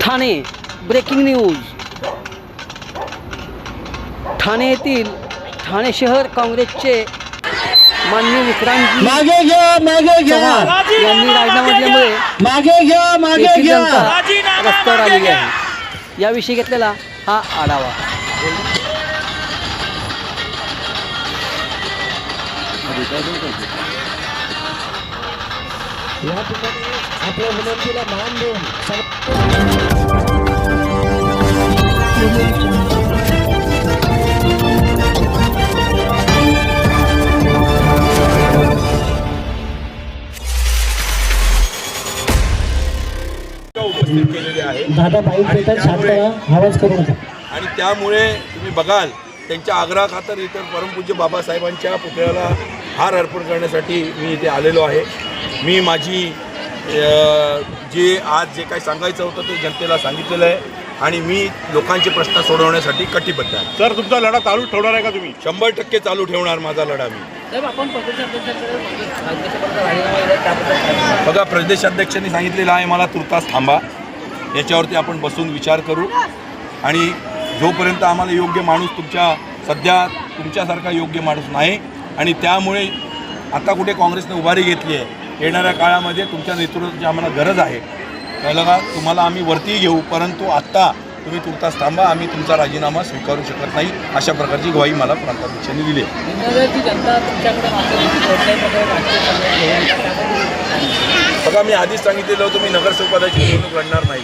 Thane breaking news Thane येथील ठाणे शहर काँग्रेसचे मान्य विक्रांतजी मागे घ्या मागे घ्या. यांनी राजीनामा दिल्यामुळे मागे घ्या मागे घ्या. रस्त्यावर आलेली आहे. याविषयी घेतलेला हा आढावा. या ठिकाणी आपल्या विनंतीला मान देऊन उपस्थित केलेले आहे दादा बाईक आणि देतात शांत त्यामुळे- राहा, आवाज करू नका. आणि त्यामुळे तुम्ही बघाल त्यांच्या आग्रहाखातर इतर परमपूज्य बाबासाहेबांच्या पुतळ्याला हार अर्पण करण्यासाठी मी इथे आलेलो आहे. मी माझी जे आज जे काही सांगायचं होतं ते जनतेला सांगितलेलं आहे आणि मी लोकांचे प्रश्न सोडवण्यासाठी कटिबद्ध आहे. सर तुमचा लढा चालू ठेवणार आहे का तुम्ही? शंभर टक्के चालू ठेवणार माझा लढा मी. साहेब आपण प्रदेशाध्यक्षांकडे बघा प्रदेशाध्यक्षांनी सांगितलेलं आहे मला तुर्तास थांबा. याच्यावरती आपण बसून विचार करू. आणि जोपर्यंत आम्हाला योग्य माणूस तुमच्या सध्या तुमच्यासारखा योग्य माणूस नाही आणि त्यामुळे आता कुठे काँग्रेसने उभारी घेतली आहे येणाऱ्या काळामध्ये तुमच्या नेतृत्वाची आम्हाला गरज आहे कळलं का? तुम्हाला आम्ही वरती घेऊ परंतु आत्ता तुम्ही तुर्तास थांबा आम्ही तुमचा राजीनामा स्वीकारू शकत नाही अशा प्रकारची ग्वाही मला प्रांताध्यक्षांनी दिली बघा मी आधीच सांगितलेलं होतं मी नगरसेवक पदाची निवडणूक लढणार नाही.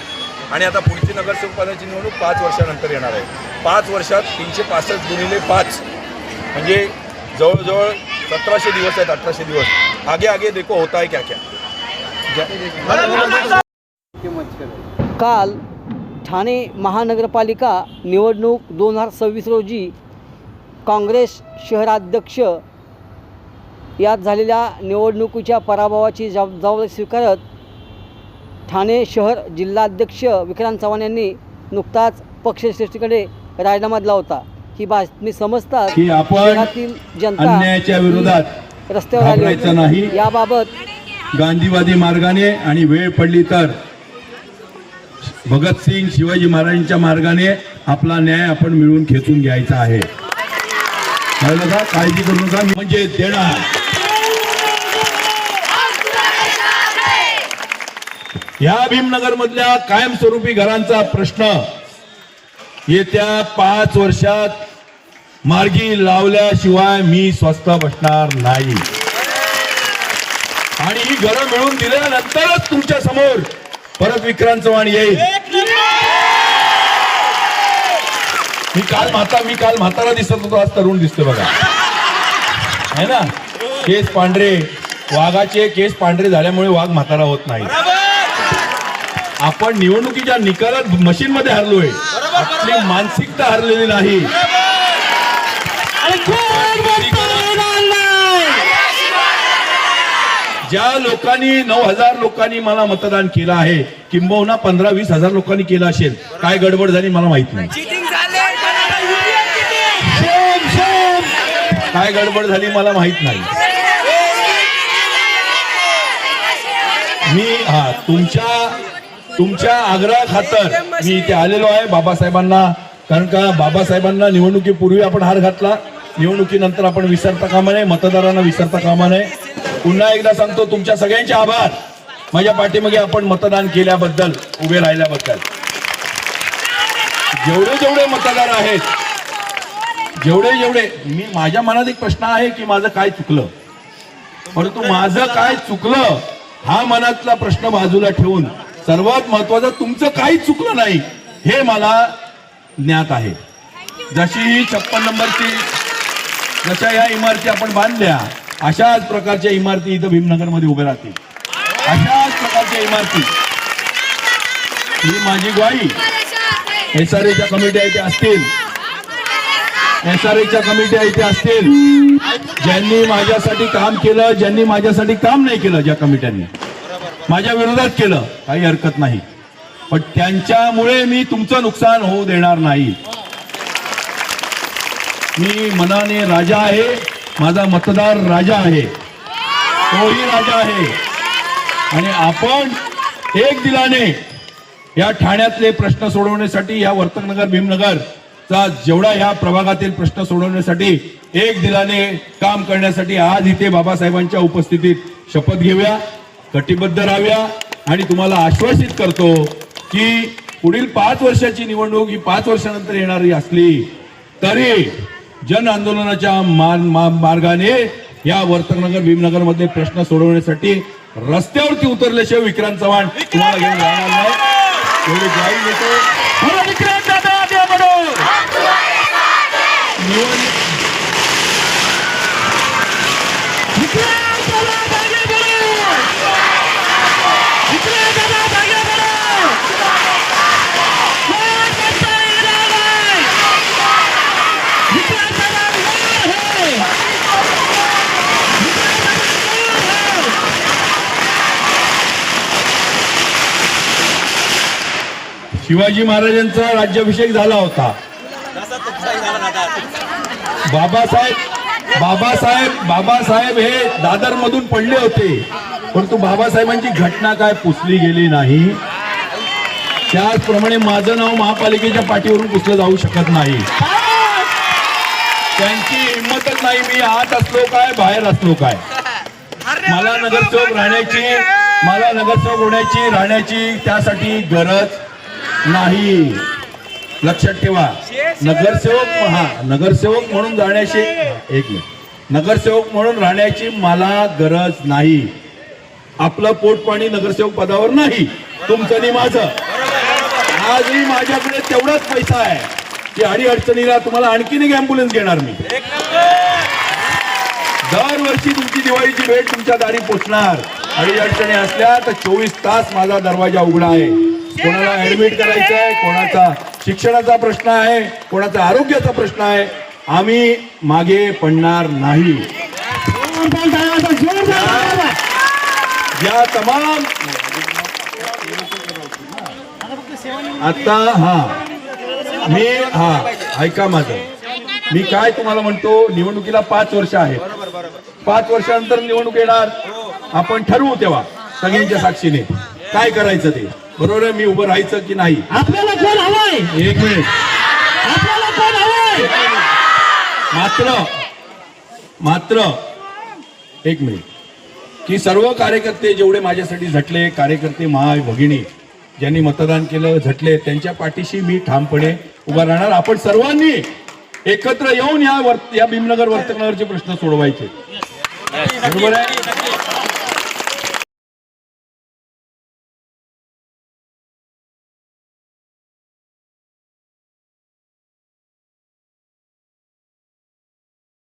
आणि आता पुढची नगरसेवक पदाची निवडणूक पाच वर्षानंतर येणार आहे. पाच वर्षात तीनशे पासष्ट गुणिले पाच. म्हणजे जवळजवळ सतराशे दिवस आहेत अठराशे दिवस. आगे आगे देखो होता है क्या क्या काल ठाणे महानगरपालिका निवडणूक दोन हजार सव्वीस रोजी काँग्रेस शहराध्यक्ष यात झालेल्या निवडणुकीच्या पराभवाची जबाब जबाबदारी स्वीकारत ठाणे शहर जिल्हाध्यक्ष विक्रांत चव्हाण यांनी नुकताच पक्षश्रेष्ठीकडे राजीनामा दिला होता. ही बातमी आपण शहरातील जनता अन्यायाच्या विरोधात रस्त्यावर आली नाही. याबाबत गांधीवादी मार्गाने आणि वेळ पडली तर भगतसिंग शिवाजी महाराजांच्या मार्गाने आपला न्याय आपण मिळवून खेचून घ्यायचा आहे. काळजी करू नका म्हणजे देणार. या भीमनगर मधल्या कायमस्वरूपी घरांचा प्रश्न येत्या पाच वर्षात मार्गी लावल्याशिवाय मी स्वस्त बसणार नाही. आणि ही घरं मिळून दिल्यानंतरच तुमच्यासमोर परत विक्रांत चव्हाण येईल. मी काल म्हाता मी काल म्हातारा दिसत होतो आज तरुण दिसतो बघा. है ना? केस पांढरे. वाघाचे केस पांढरे झाल्यामुळे वाघ म्हातारा होत नाही. आपण निवडणुकीच्या निकालात मशीन मध्ये हरलोय आपली मानसिकता हरलेली नाही. ज्या लोकांनी नऊ हजार लोकांनी मला मतदान केलं आहे किंबहुना पंधरा वीस हजार लोकांनी केलं असेल काय गडबड झाली मला माहीत नाही. काय गडबड झाली मला माहीत नाही. मी हा तुमच्या तुमच्या आग्रहा खातर मी इथे आलेलो आहे बाबासाहेबांना कारण का बाबासाहेबांना निवडणुकीपूर्वी आपण हार घातला. निवडणुकीनंतर आपण विसरता कामा नये मतदारांना विसरता कामा नये. पुन्हा एकदा सांगतो तुमच्या सगळ्यांचे आभार. माझ्या पाठीमागे आपण मतदान केल्याबद्दल उभे राहिल्याबद्दल. जेवढे जेवढे मतदार आहेत जेवढे जेवढे मी माझ्या मनात एक प्रश्न आहे की माझं काय चुकलं? परंतु माझं काय चुकलं हा मनातला प्रश्न बाजूला ठेवून सर्वात महत्वाचं तुमचं काही चुकलं नाही हे मला ज्ञात आहे. जशी ही छप्पन नंबरची जशा या इमारती आपण बांधल्या अशाच प्रकारच्या इमारती इथं भीमनगरमध्ये उभ्या राहतील. अशाच प्रकारच्या इमारती. ही माझी ग्वाही. एस आर एच्या कमिट्या इथे असतील. एस आर एच्या कमिट्या इथे असतील. ज्यांनी माझ्यासाठी काम केलं ज्यांनी माझ्यासाठी काम नाही केलं ज्या कमिट्यांनी. माझ्या विरोधात केलं काही हरकत नाही. पण त्यांच्यामुळे मी तुमचं नुकसान होऊ देणार नाही. मी मनाने राजा आहे माझा मतदार राजा आहे. तोही राजा आहे. आणि आपण एक दिलाने या ठाण्यातले प्रश्न सोडवण्यासाठी या वर्तकनगर भीमनगरचा जेवढा या प्रभागातील प्रश्न सोडवण्यासाठी एक दिलाने काम करण्यासाठी आज इथे बाबासाहेबांच्या उपस्थितीत शपथ घेऊया कटिबद्ध राहूया. आणि तुम्हाला आश्वासित करतो की पुढील पाच वर्षाची निवडणूक ही पाच वर्षानंतर येणारी असली तरी जन आंदोलनाच्या मा- मार्गाने या वर्तकनगर भीमनगर मधले प्रश्न सोडवण्यासाठी रस्त्यावरती उतरल्याशिवाय विक्रांत चव्हाण तुम्हाला घेऊन जाणार नाही. निवडणूक शिवाजी महाराजांचा राज्याभिषेक झाला होता. बाबासाहेब बाबासाहेब बाबासाहेब हे दादर मधून पडले होते. परंतु बाबासाहेबांची घटना काय पुसली गेली नाही. त्याचप्रमाणे माझं नाव महापालिकेच्या पाठीवरून पुसलं जाऊ शकत नाही. त्यांची हिंमतच नाही मी आत असलो काय बाहेर असलो काय. मला नगरसेवक राहण्याची मला नगरसेवक होण्याची राहण्याची त्यासाठी गरज नाही. लक्षात ठेवा. नगरसेवक हा नगरसेवक म्हणून जाण्याची एक मिनिट. नगरसेवक म्हणून राहण्याची मला गरज नाही. आपलं पोटपाणी नगरसेवक पदावर नाही. तुमचं आणि माझं. आजही माझ्याकडे तेवढाच पैसा आहे की अडी अडचणीला तुम्हाला आणखीन एक अँब्युलन्स घेणार मी. दरवर्षी तुमची दिवाळीची भेट तुमच्या दारी पोचणार. अडी अडचणी असल्या तर चोवीस तास माझा दरवाजा उघडा आहे. कोणाला ऍडमिट करायचं आहे कोणाचा शिक्षणाचा प्रश्न आहे कोणाचा आरोग्याचा प्रश्न आहे आम्ही मागे पडणार नाही. या तमाम आता हा मी हा ऐका माझं. मी काय तुम्हाला म्हणतो निवडणुकीला पाच वर्ष आहेत. पाच वर्षानंतर निवडणूक येणार. आपण ठरवू तेव्हा सगळ्यांच्या साक्षीने. काय करायचं ते? बरोबर आहे मी उभं राहायचं की नाही? आपल्याला कोण हवाय? एक मिनिट. आपल्याला कोण हवाय? मात्र मात्र एक मिनिट. की सर्व कार्यकर्ते जेवढे माझ्यासाठी झटले कार्यकर्ते महाय भगिनी ज्यांनी मतदान केलं झटले त्यांच्या पाठीशी मी ठामपणे उभा राहणार. आपण सर्वांनी एकत्र येऊन या वर्त या भीमनगर वर्तकनगरचे प्रश्न सोडवायचे. बरोबर आहे?